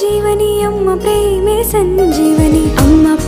జీవని అమ్మ ప్రేమే సంజీవ